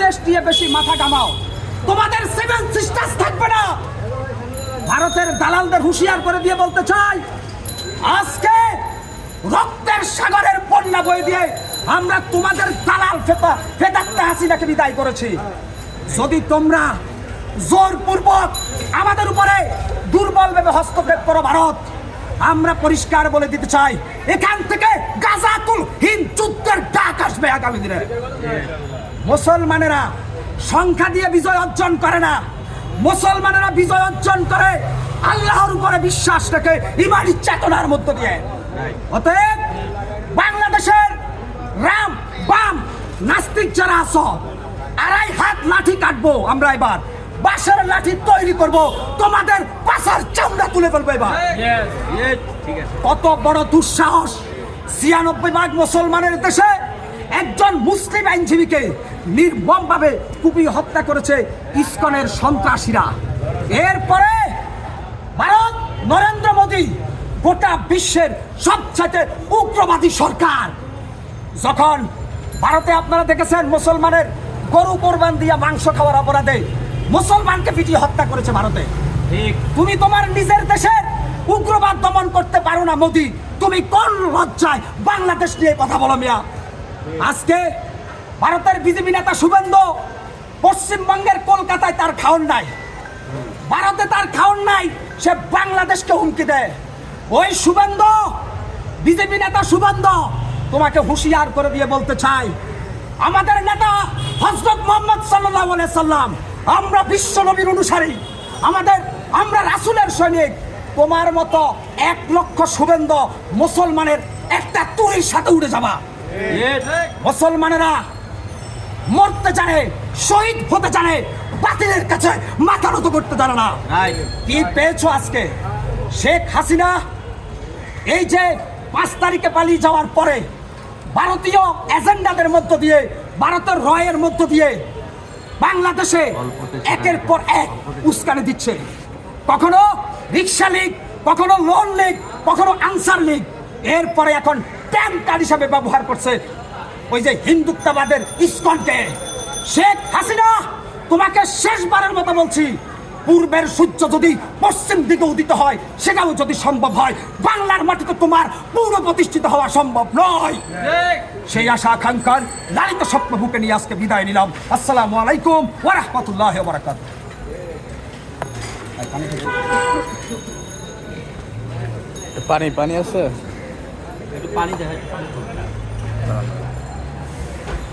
বাংলাদেশ নিয়ে বেশি মাথা কামাও তোমাদের সেভেন সিস্টার্স থাকবে না। ভারতের দালালদের হুঁশিয়ার করে দিয়ে বলতে চাই, আজকে রক্তের সাগরের বন্যা বয়ে দিয়ে আমরা তোমাদের দালাল ফেতা ফেদাত্তা হাসিনাকে বিদায় করেছি। যদি তোমরা জোরপূর্বক আমাদের উপরে দুর্বল ভেবে হস্তক্ষেপ করো ভারত, আমরা পরিষ্কার বলে দিতে চাই, এখান থেকে গাজাতুল হিন্দ যুদ্ধের ডাক আসবে আগামী দিনে। মুসলমানেরা সংখ্যা দিয়ে বিজয় অর্জন করে না। মুসলমানেরা বিজয় অর্জন করে আল্লাহর উপরে বিশ্বাস রেখে ইমানি চেতনার মধ্য দিয়ে। অতএব বাংলাদেশের রাম, বাম, নাস্তিক যারা আছো, আড়াই হাত লাঠি কাটবো আমরা এবার। বাঁশের লাঠি তৈরি করব, তোমাদের পাশার চামড়া তুলে ফেলব এবার। কত বড় দুঃসাহস, ছিয়ানব্বই ভাগ মুসলমানের দেশে একজন মুসলিম আইনজীবীকে নির্মমভাবে কুপিয়ে হত্যা করেছে ইস্কনের সন্ত্রাসীরা। এরপরে ভারত নরেন্দ্র মোদী গোটা বিশ্বের সবচেয়ে উগ্রবাদী সরকার। যখন ভারতে আপনারা দেখেছেন মুসলমানের গরু কোরবান দিয়া মাংস খাওয়ার অপরাধে মুসলমানকে পিটিয়ে হত্যা করেছে ভারতে। তুমি তোমার নিজের দেশের উগ্রবাদ দমন করতে পারো না মোদি। তুমি কোন লজ্জায় বাংলাদেশ নিয়ে কথা বলো মিয়া? আজকে ভারতের বিজেপি নেতা শুভেন্দু পশ্চিমবঙ্গের কলকাতায় তার খাওন নাই। ভারতে তার খাওন নাই সে বাংলাদেশকে হুমকি দেয়। ওই শুভেন্দু বিজেপি নেতা শুভেন্দু তোমাকে হুঁশিয়ার করে দিয়ে বলতে চাই আমাদের নেতা হজরত মোহাম্মদ সাল্লাহ সাল্লাম আমরা বিশ্ব নবীর অনুসারী আমাদের আমরা রাসুলের সৈনিক। তোমার মতো এক লক্ষ শুভেন্দু মুসলমানের একটা তুরির সাথে উড়ে যাবা। মুসলমানেরা মরতে জানে শহীদ হতে জানে বাতিলের কাছে মাথা নত করতে জানে না। কি পেয়েছ আজকে? শেখ হাসিনা এই যে পাঁচ তারিখে পালিয়ে যাওয়ার পরে ভারতীয় এজেন্ডাদের মধ্য দিয়ে ভারতের রয়ের মধ্য দিয়ে বাংলাদেশে একের পর এক উস্কানি দিচ্ছে। কখনো রিক্সা লীগ কখনো লোন লীগ কখনো আনসার লীগ এরপরে এখন প্যান কার্ড হিসাবে ব্যবহার করছে ওই যে হিন্দুত্ববাদের ইস্কনকে। শেখ হাসিনা তোমাকে শেষবারের মতো বলছি পূর্বের সূর্য যদি পশ্চিম দিকে উদিত হয় সেটাও যদি সম্ভব হয় বাংলার মাটিতে তোমার পুরো প্রতিষ্ঠিত হওয়া সম্ভব নয়। সেই আশা আকাঙ্ক্ষার লালিত স্বপ্ন বুকে নিয়ে আজকে বিদায় নিলাম। আসসালামু আলাইকুম ওয়া রাহমাতুল্লাহি ওয়া বারাকাতুহু। পানি পানি আছে? একটু পানি দেখা